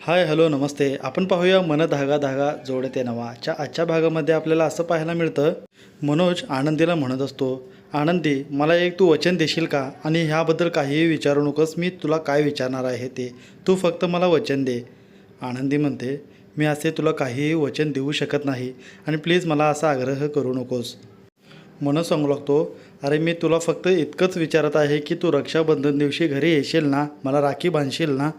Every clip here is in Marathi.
हाय हॅलो नमस्ते. आपण पाहूया मन धागा धागा जोडते नवाच्या आजच्या भागामध्ये आपल्याला असं पाहायला मिळतं मनोज आनंदीला म्हणत असतो आनंदी मला एक तू वचन देशील का? आणि ह्याबद्दल काहीही विचारू नकोस मी तुला काय विचारणार आहे ते? तू फक्त मला वचन दे. आनंदी म्हणते मी असे तुला काहीही वचन देऊ शकत नाही आणि प्लीज मला असा आग्रह करू नकोस. मनोज सांगू लागतो अरे मी तुला फक्त इतकंच विचारत आहे की तू रक्षाबंधन दिवशी घरी येशील ना? मला राखी बांधशील ना?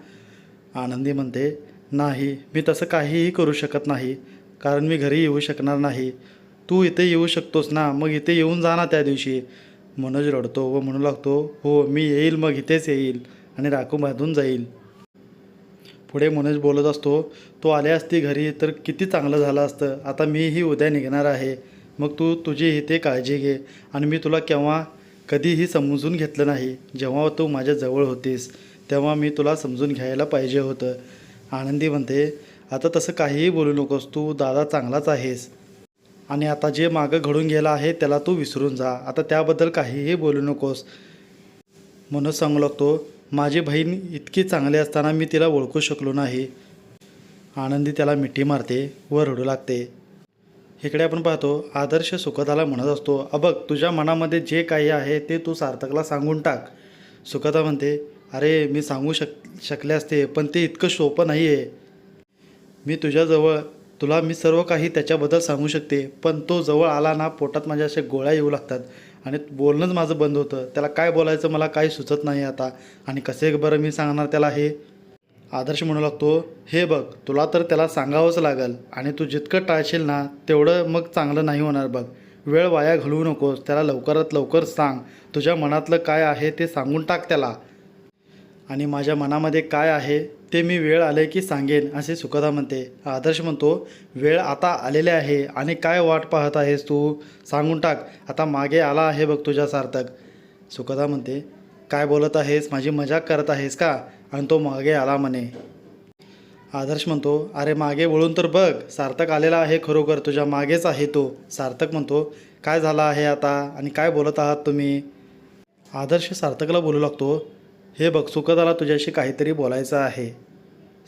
आनंदी म्हणते नाही मी तसं काहीही करू शकत नाही कारण मी घरी येऊ शकणार नाही. तू इथे येऊ शकतोस ना मग इथे येऊन जा ना त्या दिवशी. मनोज रडतो व म्हणू लागतो हो मी येईल मग इथेच येईल आणि राखू बांधून जाईल. पुढे मनोज बोलत असतो तो आले असती घरी तर किती चांगलं झालं असतं. आता मीही उद्या निघणार आहे. मग तू तुझी इथे काळजी घे आणि मी तुला केव्हा कधीही समजून घेतलं नाही जेव्हा तू माझ्या जवळ होतीस. तेव्हा मी तुला समजून घ्यायला पाहिजे होतं. आनंदी म्हणते आता तसं काहीही बोलू नकोस तू दादा चांगलाच आहेस. आणि आता जे मागं घडून गेलं आहे त्याला तू विसरून जा. आता त्याबद्दल काहीही बोलू नकोस. म्हणून सांगू लागतो माझी बहीण इतकी चांगली असताना मी तिला ओळखू शकलो नाही. आनंदी त्याला मिठी मारते व रडू लागते. इकडे आपण पाहतो आदर्श सुखदाला म्हणत असतो अबघ तुझ्या मनामध्ये जे काही आहे ते तू सार्थकला सांगून टाक. सुखदा म्हणते अरे मी सांगू शक शकले असते पण ते इतकं सोपं नाही आहे मी तुझ्याजवळ तुला मी सर्व काही त्याच्याबद्दल सांगू शकते पण तो जवळ आला ना पोटात माझ्या अशा गोळ्या येऊ लागतात. आणि बोलणंच माझं बंद होतं. त्याला काय बोलायचं मला काही सुचत नाही आता. आणि कसे बरं मी सांगणार त्याला हे? आदर्श म्हणू लागतो हे बघ तुला तर त्याला सांगावंच लागेल. आणि तू जितकं टाळशील ना तेवढं मग चांगलं नाही होणार बघ. वेळ वाया घालवू नकोस. त्याला लवकरात लवकर सांग. तुझ्या मनातलं काय आहे ते सांगून टाक त्याला. आणि माझ्या मनामध्ये काय आहे ते मी वेळ आले की सांगेन असे सुखदा म्हणते. आदर्श म्हणतो वेळ आता आलेले आहे आणि काय वाट पाहत आहेस तू? सांगून टाक आता मागे आला आहे बघ तुझ्या सार्थक. सुखदा म्हणते काय बोलत आहेस? माझी मजाक करत आहेस का? आणि तो मागे आला म्हणे. आदर्श म्हणतो अरे मागे वळून तर बघ सार्थक आलेला आहे खरोखर तुझ्या मागेच आहे तो. सार्थक म्हणतो काय झाला आहे आता? आणि काय बोलत आहात तुम्ही? आदर्श सार्थकला बोलू लागतो हे बघ सुखदाला तुझ्याशी काहीतरी बोलायचं आहे.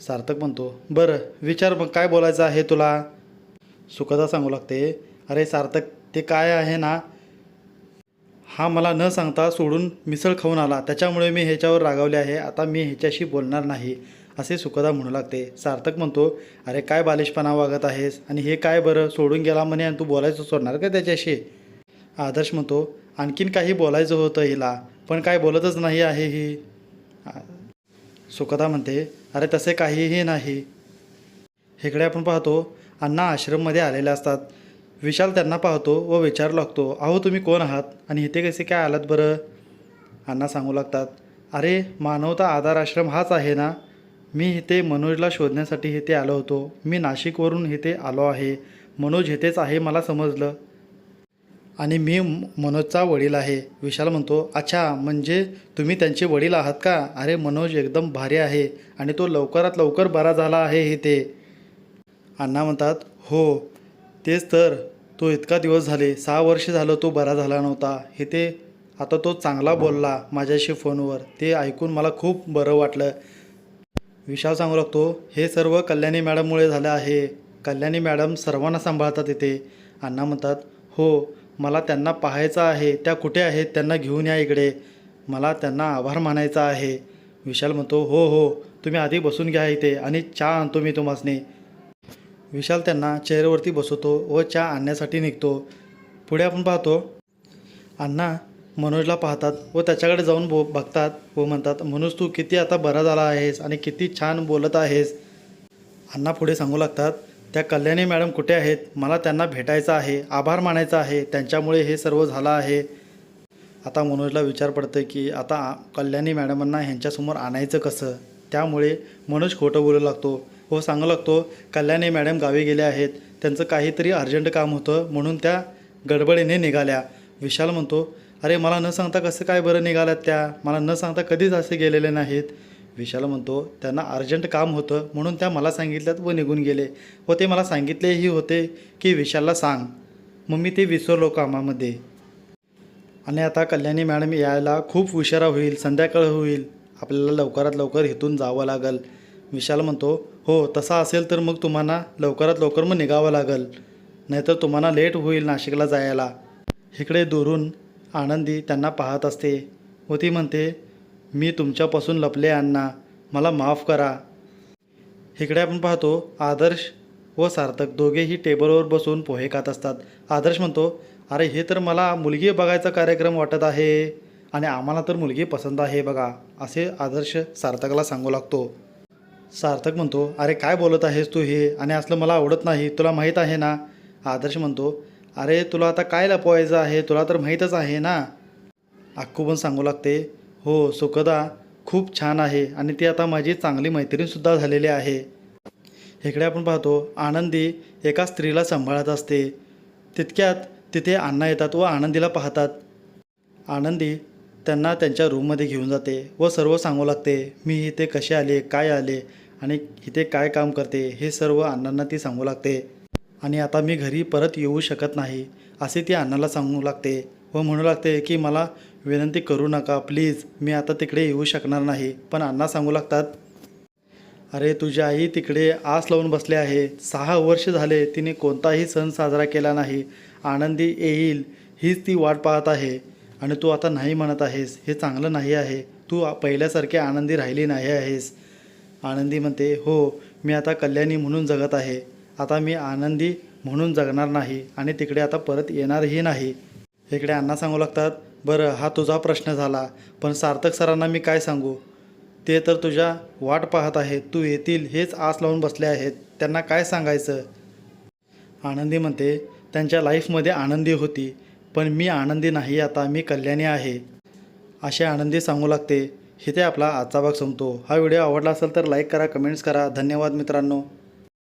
सार्थक म्हणतो बरं विचार मग काय बोलायचं आहे तुला? सुखदा सांगू लागते अरे सार्थक ते काय आहे ना? हा मला न सांगता सोडून मिसळ खाऊन आला त्याच्यामुळे मी ह्याच्यावर रागावले आहे आता मी ह्याच्याशी बोलणार नाही असे सुखदा म्हणू लागते. सार्थक म्हणतो अरे काय बालिशपणा वागत आहेस? आणि हे काय बरं सोडून गेला म्हणे आणि तू बोलायचं सोडणार का त्याच्याशी? आदर्श म्हणतो आणखीन काही बोलायचं होतं हिला पण काय बोलतच नाही आहे ही. आ- सुखदा म्हणते अरे तसे काहीही नाही. इकडे आपण पाहतो अण्णा आश्रममध्ये आलेले असतात. विशाल त्यांना पाहतो व विचारू लागतो अहो तुम्ही कोण आहात? आणि इथे कसे काय आलात बरं? अण्णा सांगू लागतात अरे मानवता आधार आश्रम हाच आहे ना? मी इथे मनोजला शोधण्यासाठी इथे आलो होतो. मी नाशिकवरून इथे आलो आहे. मनोज इथेच आहे मला समजलं. आणि मी मनोजचा वडील आहे. विशाल म्हणतो अच्छा म्हणजे तुम्ही त्यांचे वडील आहात का? अरे मनोज एकदम भारी आहे आणि तो लवकरात लवकर बरा झाला आहे इथे. अण्णा म्हणतात हो तेच तर. तो इतका दिवस झाले सहा वर्ष झालं तो बरा झाला नव्हता. इथे आता तो चांगला बोलला माझ्याशी फोनवर. ते ऐकून मला खूप बरं वाटलं. विशाल सांगू लागतो हे सर्व कल्याणी मॅडममुळे झालं आहे. कल्याणी मॅडम सर्वांना सांभाळतात इथे. अण्णा म्हणतात हो मला त्यांना पाहायचं आहे त्या कुठे आहेत त्यांना घेऊन या इकडे. मला त्यांना आभार मानायचा आहे. विशाल म्हणतो हो हो तुम्ही आधी बसून घ्या इथे आणि चहा आणतो मी तुम्हासनी. विशाल त्यांना चेअरवरती बसवतो व चहा आणण्यासाठी निघतो. पुढे आपण पाहतो अण्णा मनोजला पाहतात व त्याच्याकडे जाऊन बो बघतात व म्हणतात मनोज तू किती आता बरा झाला आहेस आणि किती छान बोलत आहेस. अण्णा पुढे सांगू लागतात त्या कल्याणी मॅडम कुठे आहेत? मला त्यांना भेटायचं आहे आभार मानायचा आहे. त्यांच्यामुळे हे सर्व झालं आहे. आता मनोजला विचार पडतं की आता कल्याणी मॅडमांना ह्यांच्यासमोर आणायचं कसं? त्यामुळे मनोज खोटं बोलू लागतो. व सांगू लागतो कल्याणी मॅडम गावी गेल्या आहेत. त्यांचं काहीतरी अर्जंट काम होतं म्हणून त्या गडबडीने निघाल्या. विशाल म्हणतो अरे मला न सांगता कसं काय बरं निघाल्यात त्या? मला न सांगता कधीच असे गेलेले नाहीत. विशाल म्हणतो त्यांना अर्जंट काम होतं म्हणून त्या मला सांगितल्यात व निघून गेले. व ते मला सांगितलेही होते की विशालला सांग. मग मी ते विसरलो कामामध्ये. आणि आता कल्याणी मॅडम यायला खूप उशिरा होईल संध्याकाळ होईल. आपल्याला लवकरात लवकर इथून जावं लागेल. विशाल म्हणतो हो तसा असेल तर मग तुम्हाला लवकरात लवकर मग निघावं लागेल. नाहीतर तुम्हाला लेट होईल नाशिकला जायला. इकडे दुरून आनंदी त्यांना पाहत असते व ती म्हणते मी तुमच्यापासून लपले अण्णा. मला माफ करा. इकडे आपण पाहतो आदर्श व सार्थक दोघेही टेबलवर बसून पोहे खात असतात. आदर्श म्हणतो अरे हे तर मला मुलगी बघायचा कार्यक्रम वाटत आहे आणि आम्हाला तर मुलगी पसंत आहे बघा असे आदर्श सार्थकला सांगू लागतो. सार्थक म्हणतो अरे काय बोलत आहेस तू हे? आणि असलं मला आवडत नाही तुला माहीत आहे ना? आदर्श म्हणतो अरे तुला आता काय लपवायचं आहे? तुला तर माहीतच आहे ना? अक्कू पण सांगू लागते हो सुखदा खूप छान आहे आणि ती आता माझी चांगली मैत्रीणसुद्धा झालेली आहे. इकडे आपण पाहतो आनंदी एका स्त्रीला सांभाळत असते. तितक्यात तिथे अण्णा येतात व आनंदीला पाहतात. आनंदी त्यांना त्यांच्या रूममध्ये घेऊन जाते व सर्व सांगू लागते मी इथे कसे आले काय आले आणि इथे काय काम करते? हे सर्व अण्णांना ती सांगू लागते. आणि आता मी घरी परत येऊ शकत नाही असे ती अण्णाला सांगू लागते व म्हणू लागते की मला विनंती करू नका प्लीज. मी आता तिकडे येऊ शकणार नाही पण अण्णा सांगू लागतात. अरे तुझी आई तिकडे आस लावून बसले आहे. सहा वर्ष झाले तिने कोणताही सण साजरा केला नाही. आनंदी येईल हीच ती वाट पाहत आहे. आणि तू आता नाही म्हणत आहेस हे चांगलं नाही आहे. तू पहिल्यासारखे आनंदी राहिली नाही आहेस. आनंदी म्हणते हो मी आता कल्याणी म्हणून जगत आहे. आता मी आनंदी म्हणून जगणार नाही आणि तिकडे आता परत येणारही नाही. इकडे अण्णा सांगू लागतात बरं हा तुझा प्रश्न झाला. पण सार्थक सरांना मी काय सांगू? ते तर तुझ्या वाट पाहत आहेत. तू येतील हेच आस लावून बसले आहेत. त्यांना काय सांगायचं? आनंदी म्हणते त्यांच्या लाईफमध्ये आनंदी होती पण मी आनंदी नाही. आता मी कल्याणी आहे. असे आनंदी सांगू लागते. इथे आपला आजचा भाग संपतो. हा व्हिडिओ आवडला असेल तर लाईक करा कमेंट्स करा. धन्यवाद मित्रांनो.